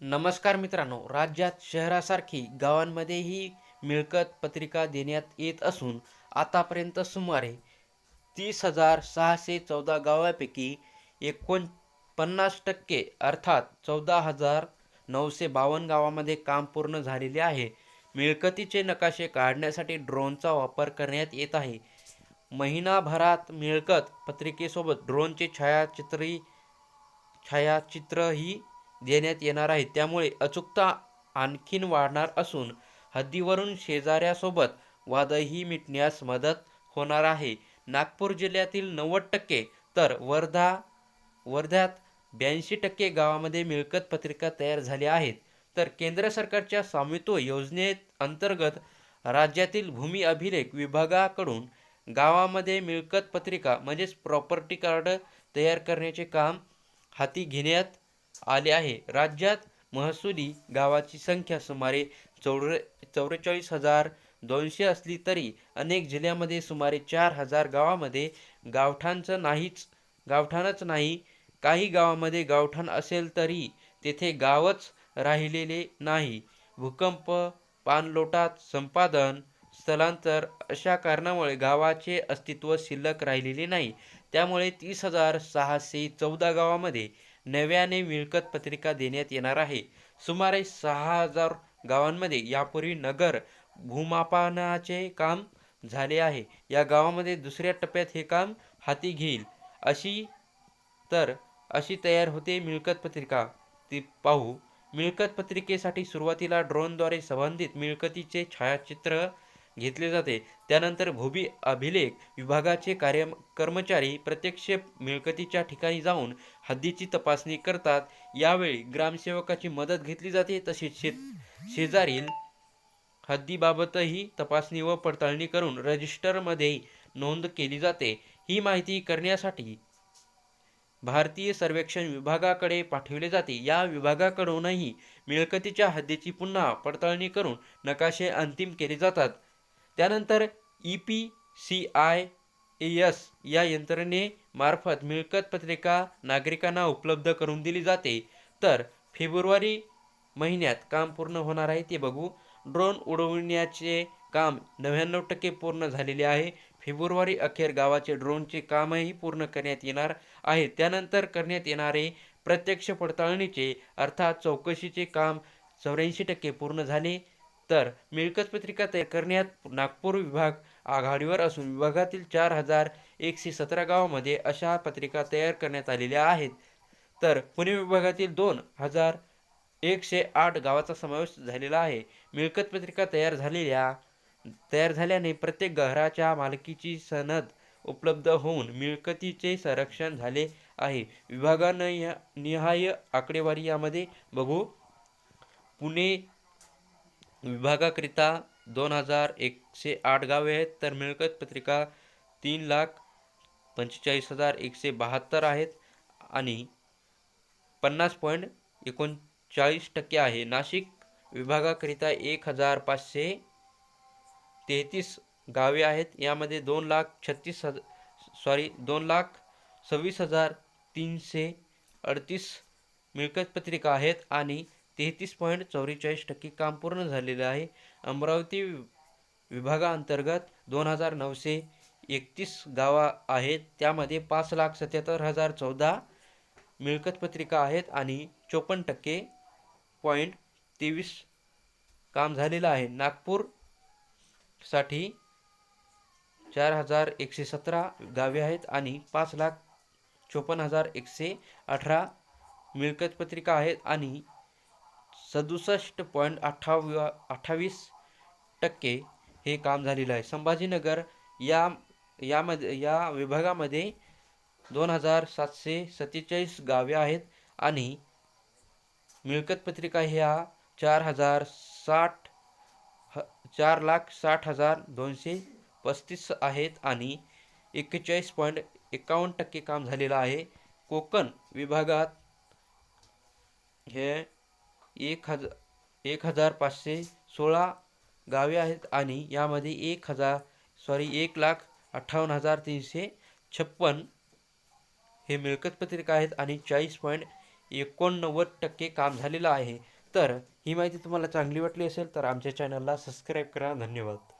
नमस्कार मित्रांनो राज्यात शहरासारखी गावांमध्येही मिळकत पत्रिका देण्यात येत असून आतापर्यंत सुमारे तीस हजार सहाशे चौदा गावापैकी एकोणपन्नास टक्के अर्थात चौदा हजार नऊशे बावन्न गावामध्ये काम पूर्ण झालेले आहे. मिळकतीचे नकाशे काढण्यासाठी ड्रोनचा वापर करण्यात येत आहे. महिनाभरात मिळकत पत्रिकेसोबत ड्रोनचे छायाचित्री छायाचित्रही देण्यात येणार आहे. त्यामुळे अचूकता आणखीन वाढणार असून हद्दीवरून शेजाऱ्यासोबत वादही मिटण्यास मदत होणार आहे. नागपूर जिल्ह्यातील नव्वद टक्के तर वर्धा वर्ध्यात ब्याऐंशी टक्के गावामध्ये मिळकत पत्रिका तयार झाल्या आहेत. तर केंद्र सरकारच्या स्वामित्व योजनेत अंतर्गत राज्यातील भूमी अभिलेख विभागाकडून गावामध्ये मिळकत पत्रिका म्हणजेच प्रॉपर्टी कार्ड तयार करण्याचे काम हाती घेण्यात आले आहे. राज्यात महसुली गावाची संख्या सुमारे चौरे चौवेचाळीस हजार दोनशे असली तरी अनेक जिल्ह्यामध्ये सुमारे चार हजार गावामध्ये गावठाणचं नाहीच गावठाणच नाही. काही गावामध्ये गावठाण असेल तरी तेथे गावच राहिलेले नाही. भूकंप पाणलोटात संपादन स्थलांतर अशा कारणामुळे गावाचे अस्तित्व शिल्लक राहिलेले नाही. त्यामुळे तीस हजार सहाशे चौदा गावामध्ये नव्याने मिळकत पत्रिका देण्यात येणार आहे. सुमारे सहा हजार गावांमध्ये यापूर्वी नगर भूमापनाचे काम झाले आहे. या गावामध्ये दुसऱ्या टप्प्यात हे काम हाती घेईल. अशी तर अशी तयार होते मिळकत पत्रिका. ती पाहू. मिळकत पत्रिकेसाठी सुरुवातीला ड्रोनद्वारे संबंधित मिळकतीचे छायाचित्र घेतले जाते. त्यानंतर भूमी अभिलेख विभागाचे कार्य कर्मचारी प्रत्यक्ष मिळकतीच्या ठिकाणी जाऊन हद्दीची तपासणी करतात. यावेळी ग्रामसेवकाची मदत घेतली जाते. तसेच शेत शेजारील हद्दीबाबतही तपासणी व पडताळणी करून रजिस्टरमध्ये नोंद केली जाते. ही माहिती करण्यासाठी भारतीय सर्वेक्षण विभागाकडे पाठविले जाते. या विभागाकडूनही मिळकतीच्या हद्दीची पुन्हा पडताळणी करून नकाशे अंतिम केले जातात. त्यानंतर E P C I S या यंत्रणेमार्फत मिळकत पत्रिका नागरिकांना उपलब्ध करून दिली जाते. तर फेब्रुवारी महिन्यात काम पूर्ण होणार आहे ते बघू. ड्रोन उडविण्याचे काम नव्याण्णव टक्के पूर्ण झालेले आहे. फेब्रुवारी अखेर गावाचे ड्रोनचे कामही पूर्ण करण्यात येणार आहे. त्यानंतर करण्यात येणारे प्रत्यक्ष पडताळणीचे अर्थात चौकशीचे काम चौऱ्याऐंशी टक्के पूर्ण झाले. तर मिळकत पत्रिका तयार करण्यात नागपूर विभाग आघाडीवर असून विभागातील चार हजार एकशे सतरा गावामध्ये अशा पत्रिका तयार करण्यात आलेल्या आहेत. तर पुणे विभागातील दोन हजार एकशे आठ गावाचा समावेश झालेला आहे. मिळकत पत्रिका तयार झालेल्या तयार झाल्याने प्रत्येक घराच्या मालकीची सनद उपलब्ध होऊन मिळकतीचे संरक्षण झाले आहे. विभागानं निहाय आकडेवारी यामध्ये बघू. पुणे विभागाकरिता दोन हजार एकशे आठ गावे आहेत तर मिळकत पत्रिका तीन लाख पंचेचाळीस हजार एकशे बहात्तर आहेत आणि पन्नास पॉईंट एकोणचाळीस टक्के आहे. नाशिक विभागाकरिता एक हजार पाचशे तेहतीस गावे आहेत. यामध्ये दोन लाख छत्तीस हजार सॉरी दोन लाख सव्वीस हजार तीनशे अडतीस मिळकत पत्रिका आहेत आणि तेहतीस पॉईंट चौवेचाळीस टक्के काम पूर्ण झालेलं आहे. अमरावती विभागाअंतर्गत दोन हजार नऊशे एकतीस गावा आहेत. त्यामध्ये पाच लाख सत्याहत्तर हजार चौदा मिळकतपत्रिका आहेत आणि चोपन्न टक्के पॉईंट तेवीस काम झालेलं आहे. नागपूरसाठी चार हजार एकशे सतरा गावे आहेत आणि पाच लाख चोपन्न हजार एकशे अठरा मिळकतपत्रिका आहेत आणि सदुसष्ट पॉईंट अठ्ठाव अठ्ठावीस टक्के हे काम झालेलं आहे. संभाजीनगर या यामध्ये या विभागामध्ये दोन हजार सातशे सत्तेचाळीस गावे आहेत आणि मिळकत पत्रिका ह्या चार हजार साठ ह चार लाख साठ हजार दोनशे पस्तीस आहेत आणि एक्केचाळीस पॉईंट एकावन्न टक्के काम झालेलं आहे. कोकण विभागात हे एक हजार एक हजार पाचशे सोळा गावे आहेत आणि यामध्ये एक हजार सॉरी एक लाख अठ्ठावन्न हजार तीनशे छप्पन हे मिळकत पत्रिका आहेत आणि चाळीस पॉईंट एकोणनव्वद टक्के काम झालेलं आहे. तर ही माहिती तुम्हाला चांगली वाटली असेल तर आमच्या चॅनलला सबस्क्राईब करा. धन्यवाद.